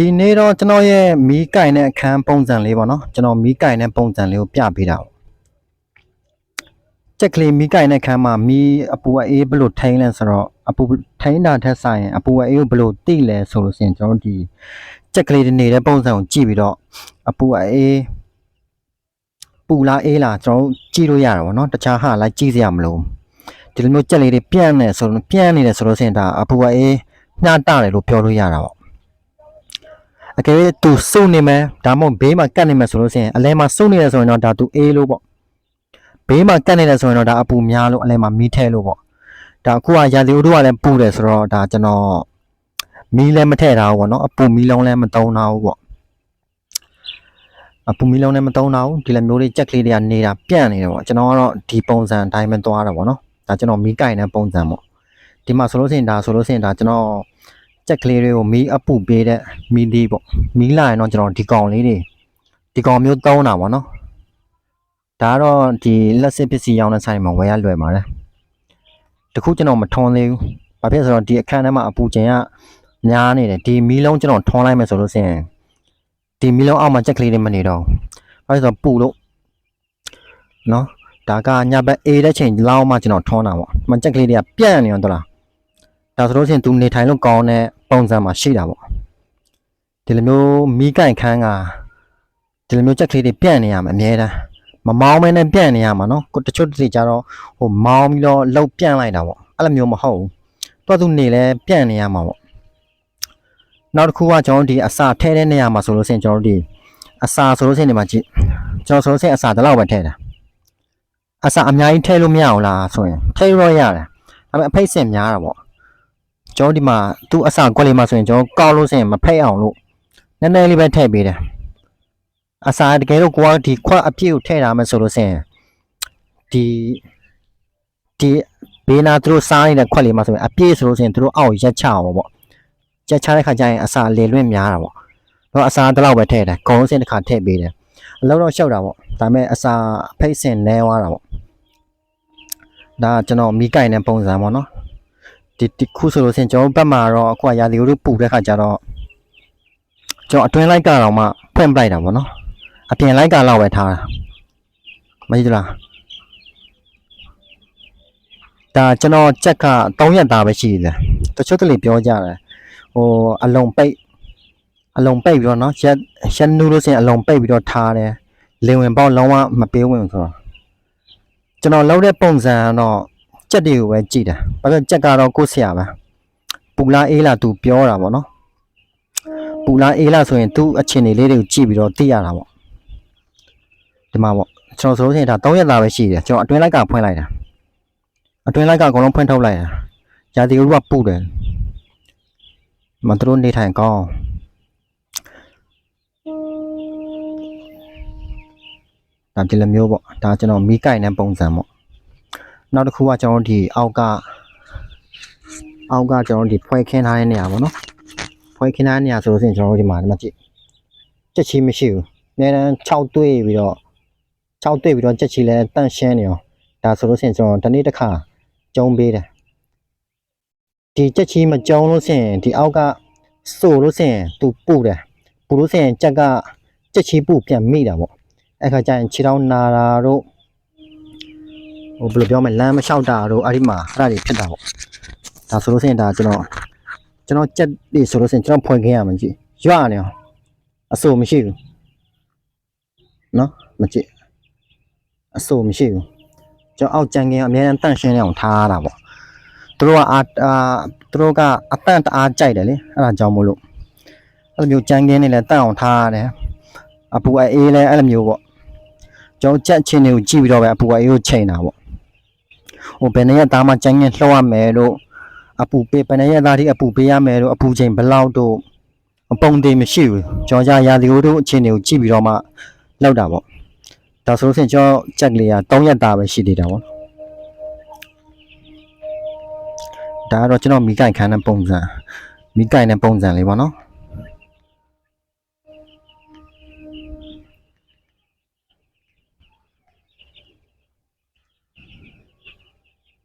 ဒီနေ့တော့ကျွန်တော်ရဲ့မီးကင်တဲ့အခန်းပုံစံလေးပေါ့နော်ကျွန်တော်မီးကင်တဲ့ပုံစံလေးကိုပြပေးတာပေါ့ချက်ကလေးမီးကင်တဲ့အခန်းမှာမီးအပူအေးဘယ်လိုထိန်းလဲဆိုတော့အပူထိန်းတာထက်ဆိုင်ရင်အပူအေးကိုဘယ်လိုတိလဲဆိုလို့ရှိရင်ကျွန်တော်တို့ဒီချက်ကလေးတွေနေတဲ့ပုံစံကိုကြည့်ပြီးတော့အပူအေးပူလားအေးလားကျွန်တော်တို့ကြည့်လို့ရတာပေါ့နော်တခြားဟာလိုက်ကြည့်စရာမလိုဒီလိုမျိုးချက်လေးတွေပြန့်နေဆိုလို့ပြန့်နေတယ်ဆိုလို့ရှိရင်ဒါအပူအေးညှတာတယ်လို့ပြောလို့ရတာပေါ့ အကယ်၍သူစုနေမယ်ဒါမှမဟုတ်ဘေးမှာကတ်နေမယ်ဆိုလို့ရှိရင်အလဲမှာစုနေတယ်ဆိုရင်တော့ဒါသူအေးလို့ပေါ့ဘေးမှာကတ်နေတယ်ဆိုရင်တော့ဒါအပူများလို့အလဲမှာမီးထဲလို့ပေါ့ဒါအခုကရာသီဥတုကလည်းပူတယ်ဆိုတော့ဒါကျွန်တော်မီးလည်းမထည့်ထားဘူးပေါ့နော်အပူမီးလုံးလည်းမသုံးထားဘူးပေါ့အပူမီးလုံးလည်းမသုံးထားဘူးဒီလိုမျိုးလေးကြက်ကလေးတွေကနေတာပြန့်နေတယ်ပေါ့ကျွန်တော်ကတော့ဒီပုံစံအတိုင်းပဲသွားတာပေါ့နော်ဒါကျွန်တော်မီးကင်တဲ့ပုံစံပေါ့ဒီမှာဆိုလို့ရှိရင်ဒါဆိုလို့ရှိရင်ဒါကျွန်တော် ကြက်ကလေးတွေကိုမီးအပူပေးတဲ့မီးလေးပေါ့မီးလာရင်တော့ကျွန်တော်ဒီကောင်လေးတွေဒီကောင်မျိုးသုံးတာပေါ့နော်ဒါကတော့ဒီလက်စစ်ပစ္စည်းရောင်းတဲ့ဆိုင်မှာဝယ်ရလွယ်ပါတယ်တခုကျွန်တော်မထွန်းသေးဘူးဘာဖြစ်လဲဆိုတော့ဒီအခန်းထဲမှာအပူချိန်ကများနေတယ်ဒီမီးလုံးကျွန်တော်ထွန်းလိုက်မယ်ဆိုလို့ရှိရင်ဒီမီးလုံးအောက်မှာကြက်ကလေးတွေမနေတော့ဘူးဘာလို့လဲဆိုတော့ပူလို့နော်ဒါကညဘက်အေးတဲ့ချိန်လောက်မှကျွန်တော်ထွန်းတာပေါ့မကြက်ကလေးတွေကပြန့်နေတော့လား ဒါဆိုလို့ရှိရင်သူနေထိုင်လို့ကောင်းတဲ့ပုံစံမှာရှိတာပေါ့ဒီလိုမျိုးမီးကင်ခန်းကဒီလိုမျိုးကြက်ကလေးတွေပြန့်နေရမှာအများတန်းမမောင်းမဲနဲ့ပြန့်နေရမှာနော်ကိုတချို့တွေကြတော့ဟိုမောင်းပြီးတော့လှုပ်ပြန့်လိုက်တာပေါ့အဲ့လိုမျိုးမဟုတ်ဘူးတော့သူနေလဲပြန့်နေရမှာပေါ့နောက်တစ်ခုကကျွန်တော်တို့ဒီအစာထဲတဲ့နေရာမှာဆိုလို့ရှိရင်ကျွန်တော်တို့ဒီအစာဆိုလို့ရှိရင်ဒီမှာကြည့်ကျွန်တော်ဆိုလို့ရှိရင်အစာဒီလောက်ပဲထည့်တာအစာအများကြီးထည့်လို့မရအောင်လားဆိုရင်ထည့်လို့ရတယ်ဒါပေမဲ့အဖိတ်စင်များတာပေါ့ ကျွန်တော်ဒီမှာသူ့အစာကွက်လေးမှာဆိုရင်ကျွန်တော်ကောက်လို့ဆိုရင်မဖိတ်အောင်လို့နည်းနည်းလေးပဲထည့်ပေးတယ်အစာတကယ်လို့ကိုကဒီခွက်အပြည့်ကိုထည့်ထားမယ်ဆိုလို့ဆိုရင်ဒီဒီဘေးနာသူတို့စားနေတဲ့ခွက်လေးမှာဆိုရင်အပြည့်ဆိုလို့ဆိုရင်သူတို့အောက်ရက်ချအောင်ပေါ့ရက်ချတဲ့ခါကျရင်အစာလေလွင့်များတာပေါ့တော့အစာတလောက်ပဲထည့်တယ်ခေါင်းစင်တစ်ခါထည့်ပေးတယ်အလောက်တော့ရှောက်တာပေါ့ဒါပေမဲ့အစာဖိတ်စင်နဲသွားတာပေါ့ဒါကကျွန်တော်မီးကိုင်တဲ့ပုံစံပေါ့နော် ဒီဒီခုဆိုလို့ဆင်ကျွန်တော်ဘက်မှာတော့အခုကရာသီဥတုပူတဲ့ခါကျတော့ကျွန်တော်အတွင်းလိုက်ကတော့မှဖွင့်ပလိုက်တာဗောနော်အပြင်လိုက်ကတော့ပဲထားတာမကြည့်လားဒါကျွန်တော်ကြက်က3ရက်သားပဲရှိတယ်တချို့တလေပြောကြတယ်ဟိုအလုံးပိတ်အလုံးပိတ်ပြီးတော့နော်ရက်ရက်နူးလို့ဆင်အလုံးပိတ်ပြီးတော့ထားတယ်လေဝင်ပေါက်လုံးဝမပေးဝင်ဆိုတော့ကျွန်တော်လောက်တဲ့ပုံစံကတော့ ကြက်တွေကိုပဲကြည့်တာ။ဘာလို့ကြက်ကတော့ကိုယ့်ဆရာပဲ။ပူလာအေးလာသူပြောတာပေါ့နော်။ပူလာအေးလာဆိုရင်သူ့အခြေအနေလေးတွေကိုကြည့်ပြီးတော့သိရတာပေါ့။ဒီမှာပေါ့ကျွန်တော်ဆိုလို့ရှိရင်ဒါ3ရက်သားပဲရှိတယ်။ကျွန်တော်အတွင်းလိုက်ကဖွင့်လိုက်တာ။အတွင်းလိုက်ကအကုန်လုံးဖွင့်ထုတ်လိုက်တာ။ရာသီဥတုကပူတယ်။မသူတို့နေထိုင်ကောင်းအောင်ဒါဒီလိုမျိုးပေါ့ဒါကျွန်တော်မီးကိုင်တဲ့ပုံစံပေါ့ နောက်တစ်ခုကကျွန်တော်တို့ဒီအောက်ကအောက်ကကျွန်တော်တို့ဒီဖွဲခင်းထားတဲ့နေရာပေါ့နော်ဖွဲခင်းထားတဲ့နေရာဆိုလို့ရှိရင်ကျွန်တော်တို့ဒီမှာဒီမှာကြည့်ကြက်ချီမရှိဘူးအများတန်း6တွေ့ပြီးတော့6တွေ့ပြီးတော့ကြက်ချီလည်းတန့်ရှင်းနေအောင်ဒါဆိုလို့ရှိရင်ကျွန်တော်တနေ့တစ်ခါကျုံပေးတယ်ဒီကြက်ချီမကျုံလို့ရှိရင်ဒီအောက်ကစိုးလို့ရှိရင်သူပူတယ်ပူလို့ရှိရင်ကြက်ကကြက်ချီပူပြန်မိတာပေါ့အဲ့ခါကျရင်ခြေထောက်နာတာတို့ ဟိုဘယ်လိုပြောမလဲလမ်းမလျှောက်တာတို့အဲ့ဒီမှာအဲ့ဒါတွေဖြစ်တာပေါ့ဒါဆိုလို့ရှိရင်ဒါကျွန်တော်ကျွန်တော်ကြက်တွေဆိုလို့ရှိရင်ကျွန်တော်ဖွင့်ခင်းရမှာကြည့်ရွနေအောင်အဆိုးမရှိဘူးနော်မကြည့်အဆိုးမရှိဘူးကျွန်တော်အောက်ကြံခင်းအများအားတန့်ရှင်းနေအောင်ထားရတာပေါ့သူတို့ကအာအာသူတို့ကအတန့်တအားကြိုက်တယ်လေအဲ့ဒါကြောင့်မို့လို့အဲ့လိုမျိုးကြံခင်းနေလဲတန့်အောင်ထားရတယ်အပူအေးလဲအဲ့လိုမျိုးပေါ့ကျွန်တော်ကြက်ချင်းတွေကိုကြည့်ပြီးတော့ပဲအပူအေးကိုချိန်တာပေါ့ ဟိုဘယ်နှစ်ရက်သားမှကျန်းကျန်းလှောက်ရမယ်လို့အပူပေးဘယ်နှစ်ရက်သားဒီအပူပေးရမယ်လို့အပူချိန်ဘယ်လောက်တို့အပုံသေးမရှိဘူးကျွန်တော်ကြာရာသီဥတုအခြေအနေကိုကြည့်ပြီးတော့မှလောက်တာပေါ့ဒါဆိုလို့ရှိရင်ကျွန်တော်ကြက်ကလေးက3ရက်သားပဲရှိသေးတာပေါ့ဒါကတော့ကျွန်တော်မိကိုင်ခန်းတဲ့ပုံစံမိကိုင်တဲ့ပုံစံလေးပေါ့နော်